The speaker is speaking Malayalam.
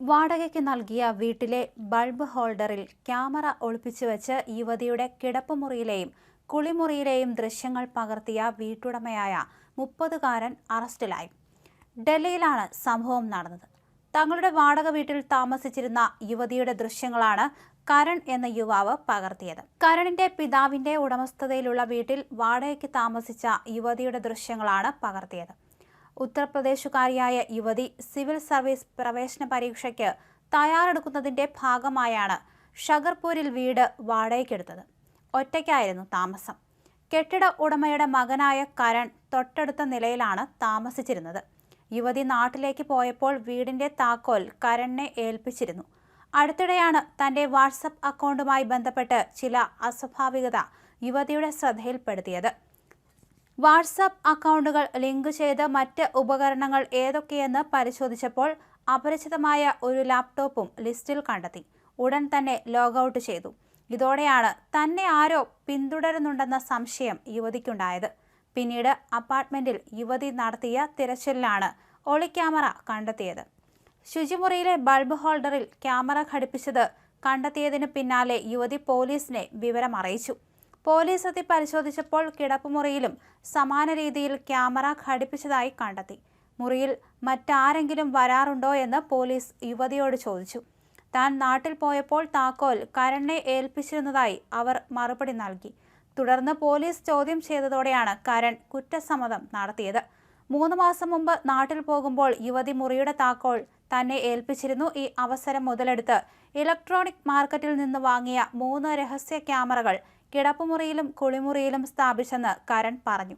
വാടകയ്ക്ക് നൽകിയ വീട്ടിലെ ബൾബ് ഹോൾഡറിൽ ക്യാമറ ഒളിപ്പിച്ചു വെച്ച് യുവതിയുടെ കിടപ്പുമുറിയിലെയും കുളിമുറിയിലെയും ദൃശ്യങ്ങൾ പകർത്തിയ വീട്ടുടമയായ മുപ്പതുകാരൻ അറസ്റ്റിലായി. ഡൽഹിയിലാണ് സംഭവം നടന്നത്. തങ്ങളുടെ വാടക വീട്ടിൽ താമസിച്ചിരുന്ന യുവതിയുടെ ദൃശ്യങ്ങളാണ് കരൺ എന്ന യുവാവ് പകർത്തിയത്. കരണിന്റെ പിതാവിന്റെ ഉടമസ്ഥതയിലുള്ള വീട്ടിൽ വാടകയ്ക്ക് താമസിച്ച യുവതിയുടെ ദൃശ്യങ്ങളാണ് പകർത്തിയത്. ഉത്തർപ്രദേശുകാരിയായ യുവതി സിവിൽ സർവീസ് പ്രവേശന പരീക്ഷയ്ക്ക് തയ്യാറെടുക്കുന്നതിന്റെ ഭാഗമായാണ് ഷഗർപൂരിൽ വീട് വാടകയ്ക്കെടുത്തത്. ഒറ്റയ്ക്കായിരുന്നു താമസം. കെട്ടിട ഉടമയുടെ മകനായ കരൺ തൊട്ടടുത്ത നിലയിലാണ് താമസിച്ചിരുന്നത്. യുവതി നാട്ടിലേക്ക് പോയപ്പോൾ വീടിന്റെ താക്കോൽ കരണിനെ ഏൽപ്പിച്ചിരുന്നു. അടുത്തിടെയാണ് തന്റെ വാട്സപ്പ് അക്കൗണ്ടുമായി ബന്ധപ്പെട്ട് ചില അസ്വാഭാവികത യുവതിയുടെ ശ്രദ്ധയിൽപ്പെടുത്തിയത്. വാട്സാപ്പ് അക്കൗണ്ടുകൾ ലിങ്ക് ചെയ്ത് മറ്റ് ഉപകരണങ്ങൾ ഏതൊക്കെയെന്ന് പരിശോധിച്ചപ്പോൾ അപരിചിതമായ ഒരു ലാപ്ടോപ്പും ലിസ്റ്റിൽ കണ്ടെത്തി. ഉടൻ തന്നെ ലോഗൌട്ട് ചെയ്തു. ഇതോടെയാണ് തന്നെ ആരോ പിന്തുടരുന്നുണ്ടെന്ന സംശയം യുവതിക്കുണ്ടായത്. പിന്നീട് അപ്പാർട്ട്മെന്റിൽ യുവതി നടത്തിയ തിരച്ചിലിലാണ് ഒളിക്യാമറ കണ്ടെത്തിയത്. ശുചിമുറിയിലെ ബൾബ് ഹോൾഡറിൽ ക്യാമറ ഘടിപ്പിച്ചത് കണ്ടെത്തിയതിന് പിന്നാലെ യുവതി പോലീസിനെ വിവരം അറിയിച്ചു പോലീസ് എത്തി പരിശോധിച്ചപ്പോൾ കിടപ്പുമുറിയിലും സമാന രീതിയിൽ ക്യാമറ ഘടിപ്പിച്ചതായി കണ്ടെത്തി. മുറിയിൽ മറ്റാരെങ്കിലും വരാറുണ്ടോ എന്ന് പോലീസ് യുവതിയോട് ചോദിച്ചു. താൻ നാട്ടിൽ പോയപ്പോൾ താക്കോൽ കരണിനെ ഏൽപ്പിച്ചിരുന്നതായി അവർ മറുപടി നൽകി. തുടർന്ന് പോലീസ് ചോദ്യം ചെയ്തതോടെയാണ് കരൺ കുറ്റസമ്മതം നടത്തിയത്. മൂന്ന് മാസം മുമ്പ് നാട്ടിൽ പോകുമ്പോൾ യുവതി മുറിയുടെ താക്കോൽ തന്നെ ഏൽപ്പിച്ചിരുന്നു ഈ അവസരം മുതലെടുത്ത്. ഇലക്ട്രോണിക് മാർക്കറ്റിൽ നിന്ന് വാങ്ങിയ മൂന്ന് രഹസ്യ ക്യാമറകൾ കിടപ്പുമുറിയിലും കുളിമുറിയിലും സ്ഥാപിച്ചെന്ന് കരൺ പറഞ്ഞു.